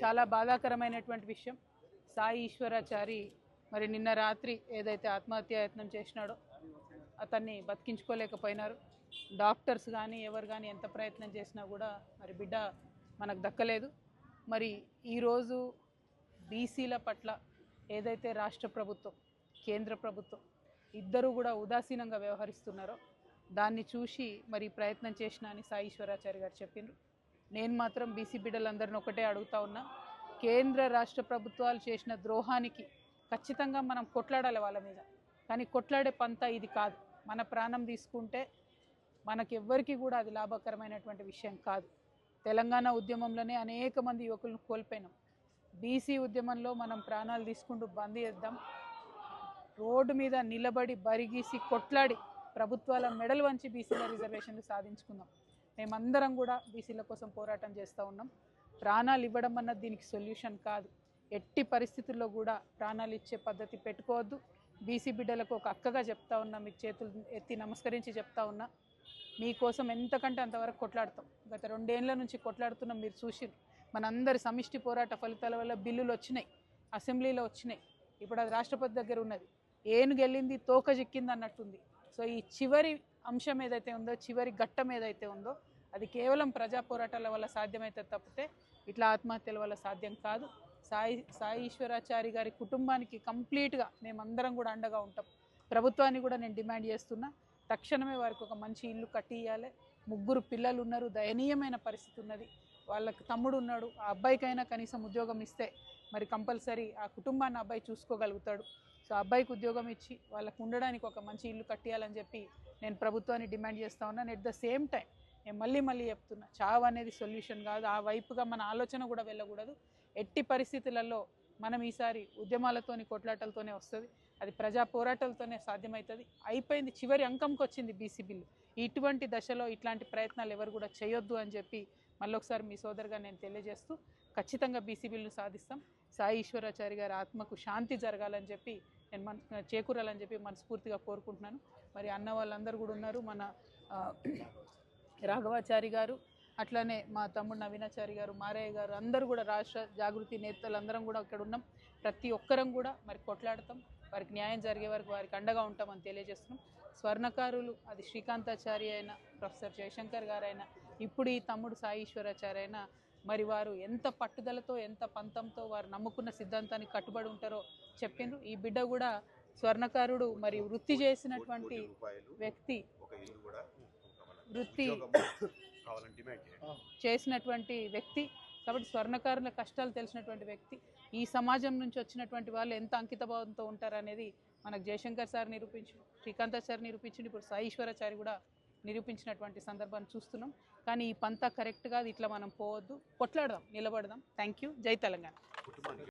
చాలా బాధాకరమైనటువంటి విషయం. సాయి ఈశ్వరాచారి మరి నిన్న రాత్రి ఏదైతే ఆత్మహత్యాయత్నం చేసినాడో అతన్ని బతికించుకోలేకపోయినారు. డాక్టర్స్ కానీ ఎవరు కానీ ఎంత ప్రయత్నం చేసినా కూడా మరి బిడ్డ మనకు దక్కలేదు. మరి ఈరోజు బీసీల పట్ల ఏదైతే రాష్ట్ర ప్రభుత్వం కేంద్ర ప్రభుత్వం ఇద్దరు కూడా ఉదాసీనంగా వ్యవహరిస్తున్నారో దాన్ని చూసి మరి ప్రయత్నం చేసిన అని సాయి ఈశ్వరాచారి గారు చెప్పిండ్రు నేను మాత్రం బీసీ బిడ్డలందరిని ఒకటే అడుగుతా ఉన్నా కేంద్ర రాష్ట్ర ప్రభుత్వాలు చేసిన ద్రోహానికి ఖచ్చితంగా మనం కొట్లాడాలి వాళ్ళ మీద. కానీ కొట్లాడే పంత ఇది కాదు. మన ప్రాణం తీసుకుంటే మనకెవ్వరికి కూడా అది లాభకరమైనటువంటి విషయం కాదు. తెలంగాణ ఉద్యమంలోనే అనేక మంది యువకులను కోల్పోయినాం. బీసీ ఉద్యమంలో మనం ప్రాణాలు తీసుకుంటూ బంద్ చేద్దాం. రోడ్డు మీద నిలబడి బరిగీసి కొట్లాడి ప్రభుత్వాల మెడలు వంచి బీసీల రిజర్వేషన్లు సాధించుకుందాం. మేమందరం కూడా బీసీల కోసం పోరాటం చేస్తూ ఉన్నాం. ప్రాణాలు ఇవ్వడం అన్నది దీనికి సొల్యూషన్ కాదు. ఎట్టి పరిస్థితుల్లో కూడా ప్రాణాలు ఇచ్చే పద్ధతి పెట్టుకోవద్దు. బీసీ బిడ్డలకు ఒక అక్కగా చెప్తా ఉన్నా మీకు చేతులు ఎత్తి నమస్కరించి చెప్తా ఉన్నా మీకోసం ఎంతకంటే అంతవరకు కొట్లాడతాం. గత రెండేళ్ళ నుంచి కొట్లాడుతున్నాం మీరు చూసిరు మనందరి సమిష్టి పోరాట ఫలితాల వల్ల బిల్లులు వచ్చినాయి అసెంబ్లీలో వచ్చినాయి. ఇప్పుడు అది రాష్ట్రపతి దగ్గర ఉన్నది. ఏనుగు వెళ్ళింది తోక చిక్కింది అన్నట్టుంది. సో ఈ చివరి అంశం ఏదైతే ఉందో చివరి ఘట్టం ఏదైతే ఉందో అది కేవలం ప్రజా పోరాటాల వల్ల సాధ్యమైతే తప్పితే ఇట్లా ఆత్మహత్యల వల్ల సాధ్యం కాదు. సాయి సాయి ఈశ్వరాచారి గారి కుటుంబానికి కంప్లీట్గా మేమందరం కూడా అండగా ఉంటాం. ప్రభుత్వాన్ని కూడా నేను డిమాండ్ చేస్తున్నా. తక్షణమే వారికి ఒక మంచి ఇల్లు కట్టియాలి ముగ్గురు పిల్లలు ఉన్నారు. దయనీయమైన పరిస్థితి ఉన్నది. వాళ్ళకి తమ్ముడు ఉన్నాడు ఆ అబ్బాయికైనా కనీసం ఉద్యోగం ఇస్తే మరి కంపల్సరీ ఆ కుటుంబాన్ని అబ్బాయి చూసుకోగలుగుతాడు. సో ఆ అబ్బాయికి ఉద్యోగం ఇచ్చి వాళ్ళకు ఉండడానికి ఒక మంచి ఇల్లు కట్టియాలని చెప్పి నేను ప్రభుత్వాన్ని డిమాండ్ చేస్తా ఉన్నాను ఎట్ ద సేమ్ టైం నేను మళ్ళీ మళ్ళీ చెప్తున్నా చావు అనేది సొల్యూషన్ కాదు. ఆ వైపుగా మన ఆలోచన కూడా వెళ్ళకూడదు. ఎట్టి పరిస్థితులలో మనం ఈసారి ఉద్యమాలతోని కొట్లాటలతోనే వస్తుంది. అది ప్రజా పోరాటాలతోనే సాధ్యమవుతుంది అయిపోయింది చివరి అంకంకి వచ్చింది బీసీ బిల్లు. ఇటువంటి దశలో ఇట్లాంటి ప్రయత్నాలు ఎవరు కూడా చేయొద్దు అని చెప్పి మళ్ళీ ఒకసారి మీ సోదరుగా నేను తెలియజేస్తూ ఖచ్చితంగా బీసీ బిల్లు సాధిస్తాం. సాయి ఈశ్వరాచారి గారి ఆత్మకు శాంతి జరగాలని చెప్పి నేను మన చేకూరాలని చెప్పి మనస్ఫూర్తిగా కోరుకుంటున్నాను. మరి అన్న వాళ్ళందరూ కూడా ఉన్నారు. మన రాఘవాచారి గారు అట్లానే మా తమ్ముడు నవీనాచారి గారు మారయ్య గారు అందరూ కూడా రాష్ట్ర జాగృతి నేతలు అందరం కూడా ఇక్కడ ఉన్నాం. ప్రతి ఒక్కరం కూడా మరి కొట్లాడతాం. వారికి న్యాయం జరిగే వరకు వారికి అండగా ఉంటామని తెలియజేస్తున్నాం. స్వర్ణకారులు అది శ్రీకాంతాచారి అయినా ప్రొఫెసర్ జయశంకర్ గారైనా ఇప్పుడు ఈ తమ్ముడు సాయి అయినా మరి వారు ఎంత పట్టుదలతో ఎంత పంతంతో వారు నమ్ముకున్న సిద్ధాంతానికి కట్టుబడి ఉంటారో చెప్పిండ్రు. ఈ బిడ్డ కూడా స్వర్ణకారుడు మరి వృత్తి చేసినటువంటి వ్యక్తి. వృత్తి చేసినటువంటి వ్యక్తి కాబట్టి స్వర్ణకారుల కష్టాలు తెలిసినటువంటి వ్యక్తి ఈ సమాజం నుంచి వచ్చినటువంటి వాళ్ళు ఎంత అంకితభావంతో ఉంటారనేది మనకు జయశంకర్ సార్ నిరూపించు శ్రీకాంత సార్ నిరూపించింది ఇప్పుడు సాయి ఈశ్వరాచారి కూడా నిరూపించినటువంటి సందర్భాన్ని చూస్తున్నాం. కానీ ఈ పంతా కరెక్ట్గా ఇట్లా మనం పోవద్దు. కొట్లాడదాం నిలబడదాం. థ్యాంక్ యూ జై తెలంగాణ.